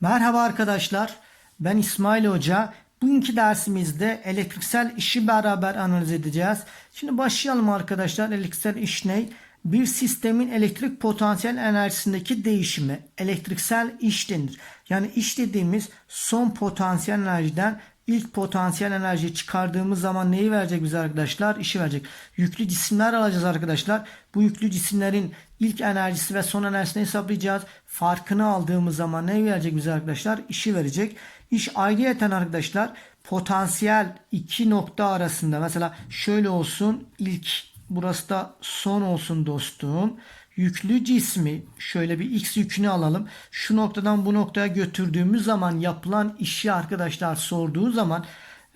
Merhaba arkadaşlar. Ben İsmail Hoca. Bugünkü dersimizde elektriksel işi beraber analiz edeceğiz. Şimdi başlayalım arkadaşlar. Elektriksel iş ne? Bir sistemin elektrik potansiyel enerjisindeki değişimi elektriksel iş denir. Yani iş dediğimiz son potansiyel enerjiden ilk potansiyel enerjiyi çıkardığımız zaman neyi verecek bize arkadaşlar? İşi verecek. Yüklü cisimler alacağız arkadaşlar. Bu yüklü cisimlerin ilk enerjisi ve son enerjisini hesaplayacağız. Farkını aldığımız zaman ne verecek bize arkadaşlar? İşi verecek. İş ayrıyeten arkadaşlar potansiyel iki nokta arasında mesela şöyle olsun ilk burası da son olsun dostum. Yüklü cismi şöyle bir x yükünü alalım. Şu noktadan bu noktaya götürdüğümüz zaman yapılan işi arkadaşlar sorduğu zaman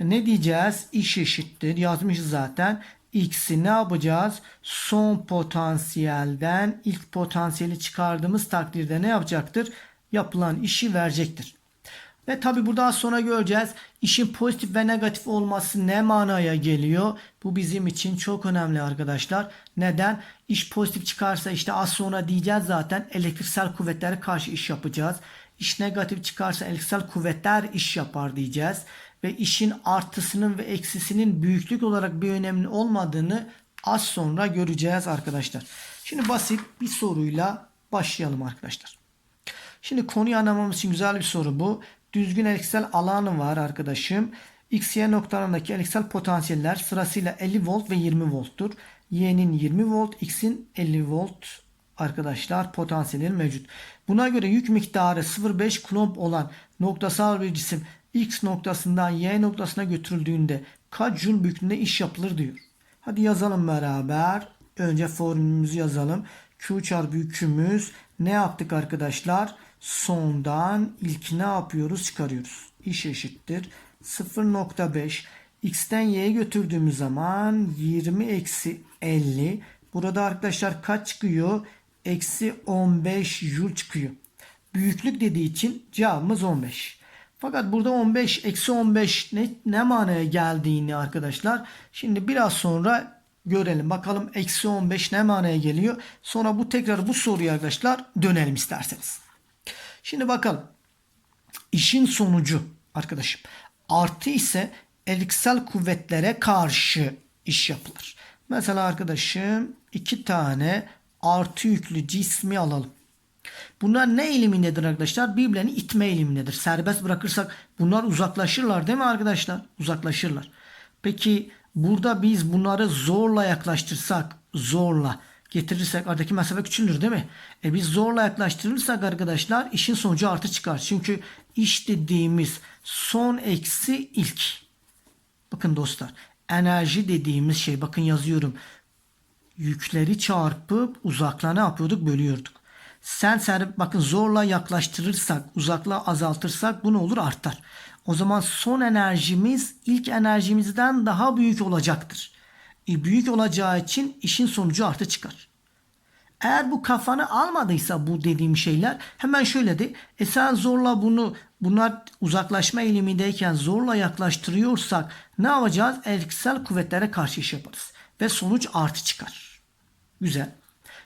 ne diyeceğiz? İş eşittir. Yazmışız zaten. X'i ne yapacağız? Son potansiyelden ilk potansiyeli çıkardığımız takdirde ne yapacaktır? Yapılan işi verecektir. Ve tabi burada sonra göreceğiz. İşin pozitif ve negatif olması ne manaya geliyor? Bu bizim için çok önemli arkadaşlar. Neden? İş pozitif çıkarsa işte az sonra diyeceğiz zaten elektriksel kuvvetlere karşı iş yapacağız. İş negatif çıkarsa elektriksel kuvvetler iş yapar diyeceğiz. Ve işin artısının ve eksisinin büyüklük olarak bir önemli olmadığını az sonra göreceğiz arkadaşlar. Şimdi basit bir soruyla başlayalım arkadaşlar. Şimdi konuyu anlamamız için güzel bir soru bu. Düzgün elektriksel alanı var arkadaşım. X, Y noktalarındaki elektriksel potansiyeller sırasıyla 50 volt ve 20 volttur. Y'nin 20 volt, X'in 50 volt arkadaşlar potansiyelleri mevcut. Buna göre yük miktarı 0,5 kulomb olan noktasal bir cisim X noktasından Y noktasına götürüldüğünde kaç joule büyüklüğünde iş yapılır diyor. Hadi yazalım beraber. Önce formülümüzü yazalım. Q çarpı yükümüz ne yaptık arkadaşlar? Sondan ilk ne yapıyoruz? Çıkarıyoruz. İş eşittir. 0.5 x'ten y'ye götürdüğümüz zaman 20 eksi 50. Burada arkadaşlar kaç çıkıyor? Eksi 15 joule çıkıyor. Büyüklük dediği için cevabımız 15. Fakat burada 15 eksi 15 ne, ne manaya geldiğini arkadaşlar. Şimdi biraz sonra görelim. Bakalım eksi 15 ne manaya geliyor. Sonra bu tekrar bu soruya arkadaşlar dönelim isterseniz. Şimdi bakalım. İşin sonucu arkadaşım. Artı ise elektriksel kuvvetlere karşı iş yapılır. Mesela arkadaşım iki tane artı yüklü cismi alalım. Bunlar ne eğilimindedir arkadaşlar? Birbirlerini itme eğilimindedir. Serbest bırakırsak bunlar uzaklaşırlar değil mi arkadaşlar? Uzaklaşırlar. Peki burada biz bunları zorla yaklaştırsak, zorla getirirsek aradaki mesafe küçülür değil mi? E biz zorla yaklaştırırsak arkadaşlar işin sonucu artı çıkar. Çünkü iş dediğimiz son eksi ilk. Bakın dostlar enerji dediğimiz şey bakın yazıyorum. Yükleri çarpıp uzaklığa ne yapıyorduk? Bölüyorduk. Sen ser bakın zorla yaklaştırırsak, uzaklığı azaltırsak bu ne olur? Artar. O zaman son enerjimiz ilk enerjimizden daha büyük olacaktır. E, büyük olacağı için işin sonucu artı çıkar. Eğer bu kafanı almadıysa bu dediğim şeyler hemen şöyle de e sen zorla bunu bunlar uzaklaşma eğilimindeyken zorla yaklaştırıyorsak ne yapacağız? Elektriksel kuvvetlere karşı iş yaparız. Ve sonuç artı çıkar. Güzel.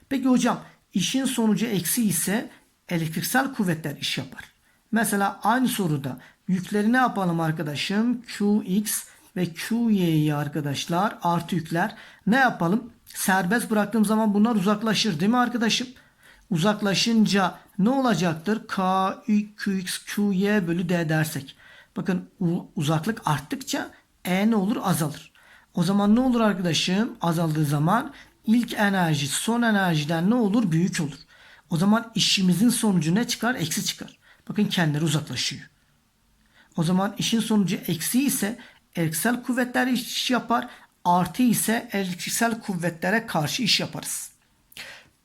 Peki hocam işin sonucu eksi ise elektriksel kuvvetler iş yapar. Mesela aynı soruda yükleri ne yapalım arkadaşım? Qx ve QY'yi arkadaşlar artı yükler ne yapalım? Serbest bıraktığım zaman bunlar uzaklaşır değil mi arkadaşım? Uzaklaşınca ne olacaktır? K, Qx, Qy bölü D dersek. Bakın uzaklık arttıkça E ne olur? Azalır. O zaman ne olur arkadaşım? Azaldığı zaman ilk enerji son enerjiden ne olur? Büyük olur. O zaman işimizin sonucu ne çıkar? Eksi çıkar. Bakın kendileri uzaklaşıyor. O zaman işin sonucu eksi ise elektriksel kuvvetler iş yapar. Artı ise elektriksel kuvvetlere karşı iş yaparız.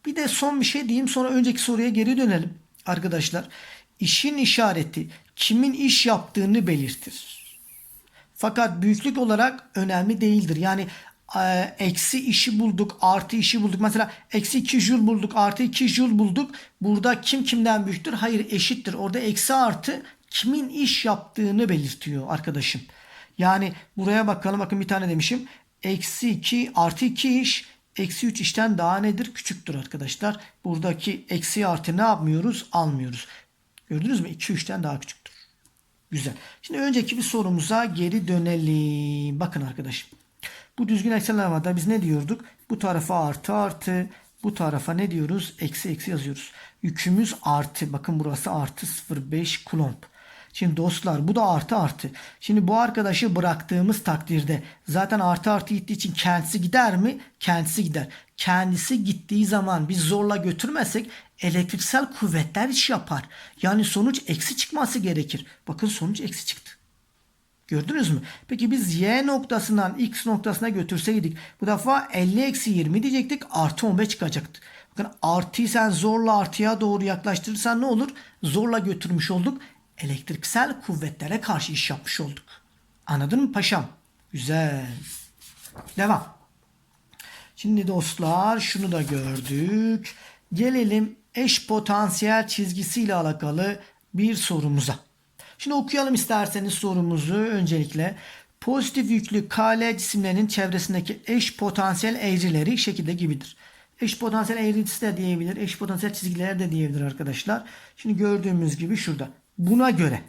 Bir de son bir şey diyeyim sonra önceki soruya geri dönelim. Arkadaşlar işin işareti kimin iş yaptığını belirtir. Fakat büyüklük olarak önemli değildir. Yani e, eksi işi bulduk, artı işi bulduk. Mesela eksi 2 jül bulduk, artı 2 jül bulduk. Burada kim kimden büyüktür? Hayır eşittir. Orada eksi artı kimin iş yaptığını belirtiyor arkadaşım. Yani buraya bakalım. Bakın bir tane demişim. Eksi 2 artı 2 iş eksi 3 işten daha nedir? Küçüktür arkadaşlar. Buradaki eksi artı ne yapmıyoruz? Almıyoruz. Gördünüz mü? 2 3'ten daha küçüktür. Güzel. Şimdi önceki bir sorumuza geri dönelim. Bakın arkadaşım. Bu düzgün eksenler biz ne diyorduk? Bu tarafa artı artı. Bu tarafa ne diyoruz? Eksi eksi yazıyoruz. Yükümüz artı. Bakın burası artı 0,5 kulomb. Şimdi dostlar bu da artı artı. Şimdi bu arkadaşı bıraktığımız takdirde zaten artı artı gittiği için kendisi gider mi? Kendisi gider. Kendisi gittiği zaman biz zorla götürmezsek elektriksel kuvvetler iş yapar. Yani sonuç eksi çıkması gerekir. Bakın sonuç eksi çıktı. Gördünüz mü? Peki biz y noktasından x noktasına götürseydik bu defa 50 eksi 20 diyecektik artı 15 çıkacaktı. Bakın artıyı sen zorla artıya doğru yaklaştırırsan ne olur? Zorla götürmüş olduk. Elektriksel kuvvetlere karşı iş yapmış olduk. Anladın mı paşam? Güzel. Devam. Şimdi dostlar şunu da gördük. Gelelim eş potansiyel çizgisiyle alakalı bir sorumuza. Şimdi okuyalım isterseniz sorumuzu öncelikle. Pozitif yüklü KL cisimlerinin çevresindeki eş potansiyel eğrileri şekilde gibidir. Eş potansiyel eğrisi de diyebilir. Eş potansiyel çizgiler de diyebilir arkadaşlar. Şimdi gördüğümüz gibi şurada. Buna göre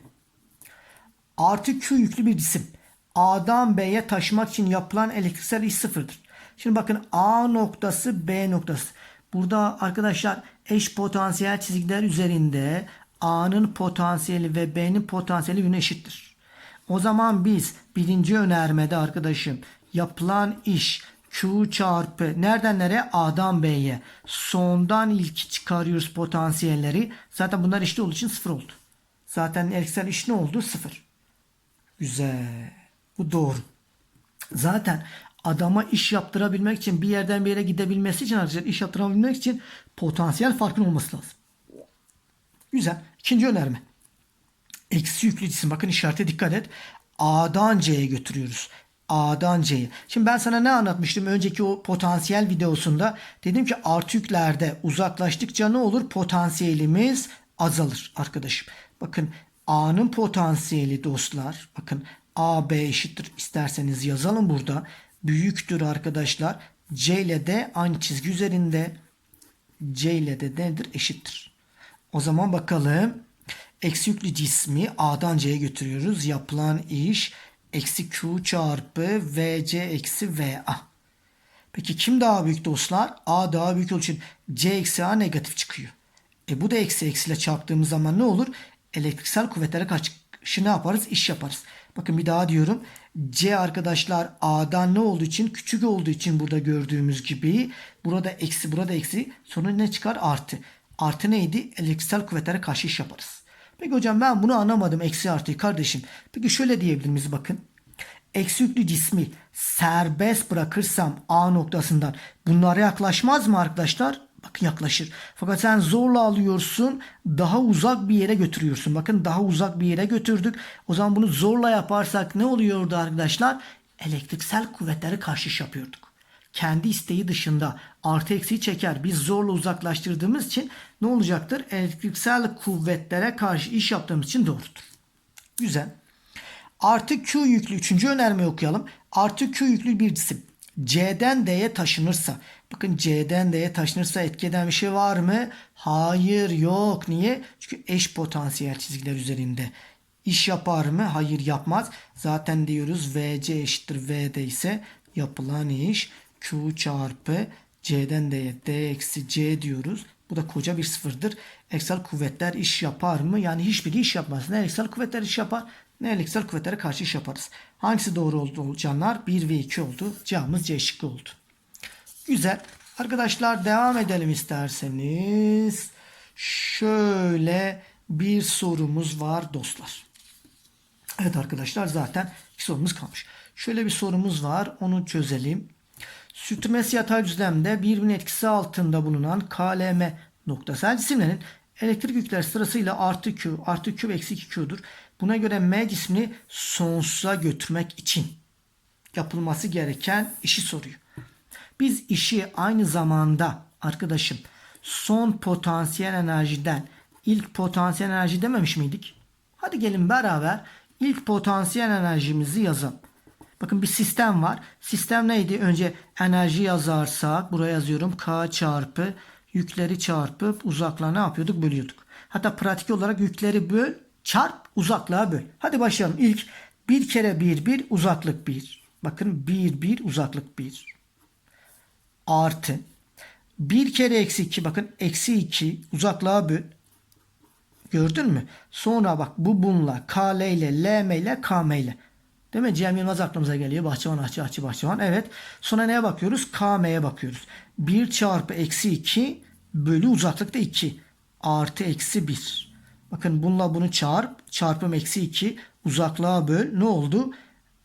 artı Q yüklü bir cisim A'dan B'ye taşımak için yapılan elektriksel iş sıfırdır. Şimdi bakın A noktası B noktası. Burada arkadaşlar eş potansiyel çizgiler üzerinde A'nın potansiyeli ve B'nin potansiyeli birbirine eşittir. O zaman biz birinci önermede arkadaşım yapılan iş Q çarpı nereden nereye? A'dan B'ye. Sondan ilki çıkarıyoruz potansiyelleri. Zaten bunlar eşit olduğu için sıfır oldu. Zaten elektriksel iş ne oldu? Sıfır. Güzel. Bu doğru. Zaten adama iş yaptırabilmek için bir yerden bir yere gidebilmesi için arkadaşlar iş yaptırabilmek için potansiyel farkın olması lazım. Güzel. İkinci önerme. Eksi yüklü cisim. Bakın işarete dikkat et. A'dan C'ye götürüyoruz. A'dan C'ye. Şimdi ben sana ne anlatmıştım önceki o potansiyel videosunda? Dedim ki artı yüklerde uzaklaştıkça ne olur? Potansiyelimiz azalır arkadaşım. Bakın A'nın potansiyeli dostlar. Bakın A, B eşittir. İsterseniz yazalım burada. Büyüktür arkadaşlar. C ile de aynı çizgi üzerinde. C ile de nedir? Eşittir. O zaman bakalım. Eksi yüklü cismi A'dan C'ye götürüyoruz. Yapılan iş eksi Q çarpı VC eksi VA. Peki kim daha büyük dostlar? A daha büyük olduğu için C eksi A negatif çıkıyor. E bu da eksi eksiyle çarptığımız zaman ne olur? Elektriksel kuvvetlere karşı ne yaparız? İş yaparız. Bakın bir daha diyorum. C arkadaşlar A'dan ne olduğu için? Küçük olduğu için burada gördüğümüz gibi. Burada eksi burada eksi. Sonra ne çıkar? Artı. Artı neydi? Elektriksel kuvvetlere karşı iş yaparız. Peki hocam ben bunu anlamadım eksi artıyı kardeşim. Peki şöyle diyebilir miyiz bakın. Eksi yüklü cismi serbest bırakırsam A noktasından bunlara yaklaşmaz mı arkadaşlar? Bakın yaklaşır. Fakat sen zorla alıyorsun daha uzak bir yere götürüyorsun. Bakın daha uzak bir yere götürdük. O zaman bunu zorla yaparsak ne oluyordu arkadaşlar? Elektriksel kuvvetlere karşı iş yapıyorduk. Kendi isteği dışında artı eksiği çeker. Biz zorla uzaklaştırdığımız için ne olacaktır? Elektriksel kuvvetlere karşı iş yaptığımız için doğrudur. Güzel. Artı Q yüklü üçüncü önermeyi okuyalım. Artı Q yüklü bir cisim C'den D'ye taşınırsa bakın C'den D'ye taşınırsa etki eden bir şey var mı? Hayır yok. Niye? Çünkü eş potansiyel çizgiler üzerinde. İş yapar mı? Hayır yapmaz. Zaten diyoruz VC eşittir V'de ise yapılan iş Q çarpı C'den D'ye D eksi C diyoruz. Bu da koca bir sıfırdır. Eksel kuvvetler iş yapar mı? Yani hiçbiri iş yapmaz. Ne eksel kuvvetler iş yapar ne elektriksel kuvvetlere karşı iş yaparız. Hangisi doğru oldu canlar? 1 ve 2 oldu. Cevabımız C şıkkı oldu. Güzel. Arkadaşlar devam edelim isterseniz. Şöyle bir sorumuz var dostlar. Evet arkadaşlar zaten iki sorumuz kalmış. Şöyle bir sorumuz var. Onu çözelim. Sürtünmesi yatay düzlemde birbirinin etkisi altında bulunan KLM noktasal cisimlerin elektrik yükler sırasıyla artı Q, artı Q ve eksi 2 Q'dur. Buna göre M cismini sonsuza götürmek için yapılması gereken işi soruyor. Biz işi aynı zamanda arkadaşım son potansiyel enerjiden ilk potansiyel enerji dememiş miydik? Hadi gelin beraber ilk potansiyel enerjimizi yazalım. Bakın bir sistem var. Sistem neydi? Önce enerji yazarsak buraya yazıyorum. K çarpı yükleri çarpıp uzaklığa ne yapıyorduk? Bölüyorduk. Hatta pratik olarak yükleri böl, çarp, uzaklığa böl. Hadi başlayalım. İlk bir kere bir bir uzaklık bir. Bakın bir bir uzaklık bir. Artı. Bir kere eksi iki. Bakın eksi iki uzaklığa böl. Gördün mü? Sonra bak bu bunla, KL ile, LM ile, KM ile. Değil mi? Cem Yılmaz aklımıza geliyor. Bahçıvan, ahçı, ahçı, bahçıvan. Evet. Sonra neye bakıyoruz? KM'ye bakıyoruz. 1 çarpı eksi 2 bölü uzaklıkta 2. Artı eksi 1. Bakın bununla bunu çarp. Çarpım eksi 2. Uzaklığa böl. Ne oldu?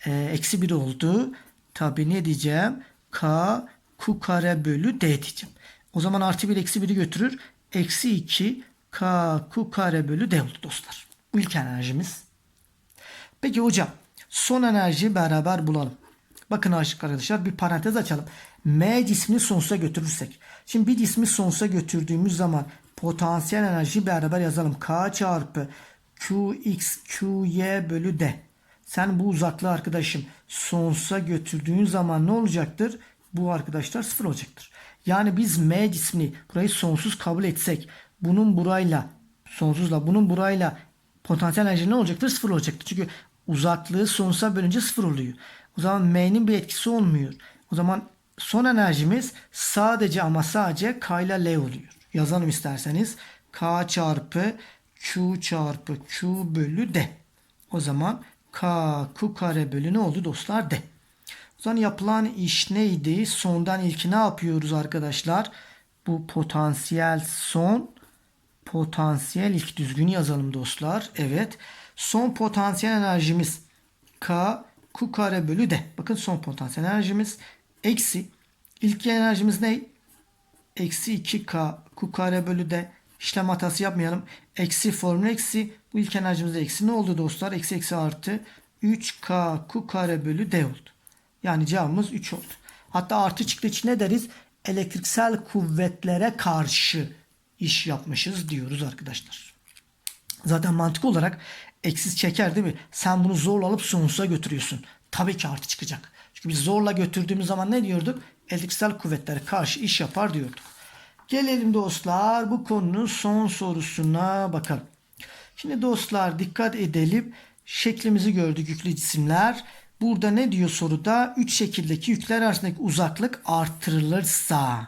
Ee, eksi 1 oldu. Tabi ne diyeceğim? K Q kare bölü D diyeceğim. O zaman artı 1 eksi 1'i götürür. Eksi 2 K Q kare bölü D oldu dostlar. İlk enerjimiz. Peki hocam son enerjiyi beraber bulalım. Bakın arkadaşlar bir parantez açalım. M cismini sonsuza götürürsek. Şimdi bir cismi sonsuza götürdüğümüz zaman potansiyel enerjiyi beraber yazalım. K çarpı Qx Qy bölü D. Sen bu uzaklığı arkadaşım sonsuza götürdüğün zaman ne olacaktır? Bu arkadaşlar sıfır olacaktır. Yani biz M cismini burayı sonsuz kabul etsek bunun burayla sonsuzla bunun burayla potansiyel enerji ne olacaktır? Sıfır olacaktır. Çünkü uzaklığı sonsuza bölünce sıfır oluyor. O zaman M'nin bir etkisi olmuyor. O zaman son enerjimiz sadece ama sadece K ile L oluyor. Yazalım isterseniz. K çarpı Q çarpı Q bölü D. O zaman K Q kare bölü ne oldu dostlar? D. O yapılan iş neydi? Sondan ilki ne yapıyoruz arkadaşlar? Bu potansiyel son potansiyel ilk düzgün yazalım dostlar. Evet. Son potansiyel enerjimiz K Q kare bölü D. Bakın son potansiyel enerjimiz eksi ilk enerjimiz ne? Eksi 2K Q kare bölü D. İşlem hatası yapmayalım. Eksi formül eksi. Bu ilk enerjimizde eksi ne oldu dostlar? Eksi eksi artı 3K Q kare bölü D oldu. Yani cevabımız 3 oldu. Hatta artı çıktığı için ne deriz? Elektriksel kuvvetlere karşı iş yapmışız diyoruz arkadaşlar. Zaten mantık olarak eksiz çeker değil mi? Sen bunu zorla alıp sonsuza götürüyorsun. Tabii ki artı çıkacak. Çünkü biz zorla götürdüğümüz zaman ne diyorduk? Elektriksel kuvvetlere karşı iş yapar diyorduk. Gelelim dostlar bu konunun son sorusuna bakalım. Şimdi dostlar dikkat edelim. Şeklimizi gördük yüklü cisimler. Burada ne diyor soruda? Üç şekildeki yükler arasındaki uzaklık artırılırsa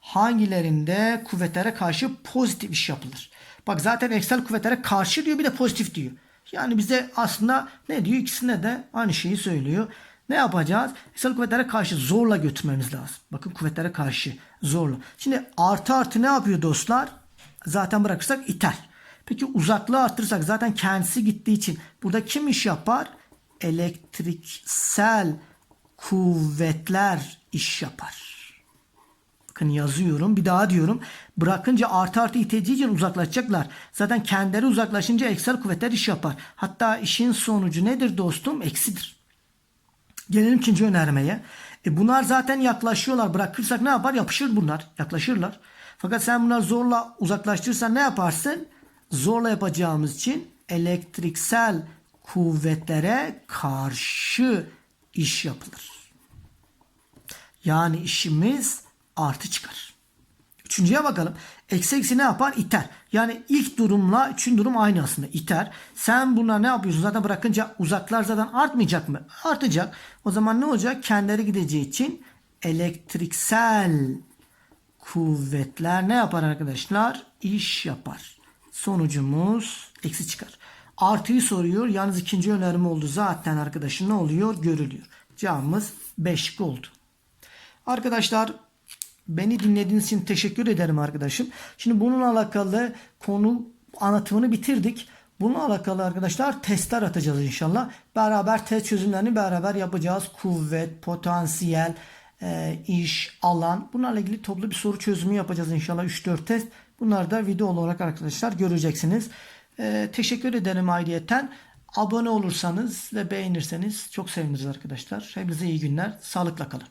hangilerinde kuvvetlere karşı pozitif iş yapılır? Bak zaten eksel kuvvetlere karşı diyor bir de pozitif diyor. Yani bize aslında ne diyor? İkisine de aynı şeyi söylüyor. Ne yapacağız? Eksel kuvvetlere karşı zorla götürmemiz lazım. Bakın kuvvetlere karşı zorla. Şimdi artı artı ne yapıyor dostlar? Zaten bırakırsak iter. Peki uzaklığı arttırırsak zaten kendisi gittiği için burada kim iş yapar? Elektriksel kuvvetler iş yapar. Bakın yazıyorum. Bir daha diyorum. Bırakınca artı artı iteceği için uzaklaşacaklar. Zaten kendileri uzaklaşınca eksel kuvvetler iş yapar. Hatta işin sonucu nedir dostum? Eksidir. Gelelim ikinci önermeye. E bunlar zaten yaklaşıyorlar. Bırakırsak ne yapar? Yapışır bunlar. Yaklaşırlar. Fakat sen bunları zorla uzaklaştırırsan ne yaparsın? Zorla yapacağımız için elektriksel kuvvetlere karşı iş yapılır. Yani işimiz artı çıkar. Üçüncüye bakalım. Eksi eksi ne yapar? İter. Yani ilk durumla üçüncü durum aynı aslında. İter. Sen bunlar ne yapıyorsun? Zaten bırakınca uzaklar zaten artmayacak mı? Artacak. O zaman ne olacak? Kendileri gideceği için elektriksel kuvvetler ne yapar arkadaşlar? İş yapar. Sonucumuz eksi çıkar. Artıyı soruyor. Yalnız ikinci önerim oldu. Zaten arkadaşın ne oluyor? Görülüyor. Cevabımız 5 oldu. Arkadaşlar Beni dinlediğiniz için teşekkür ederim arkadaşım. Şimdi bununla alakalı konu anlatımını bitirdik. Bununla alakalı arkadaşlar testler atacağız inşallah. Beraber test çözümlerini beraber yapacağız. Kuvvet, potansiyel, e, iş, alan. Bunlarla ilgili toplu bir soru çözümü yapacağız inşallah 3-4 test. Bunları da video olarak arkadaşlar göreceksiniz. E, teşekkür ederim ayrıyeten. Abone olursanız ve beğenirseniz çok seviniriz arkadaşlar. Hepinize iyi günler. Sağlıkla kalın.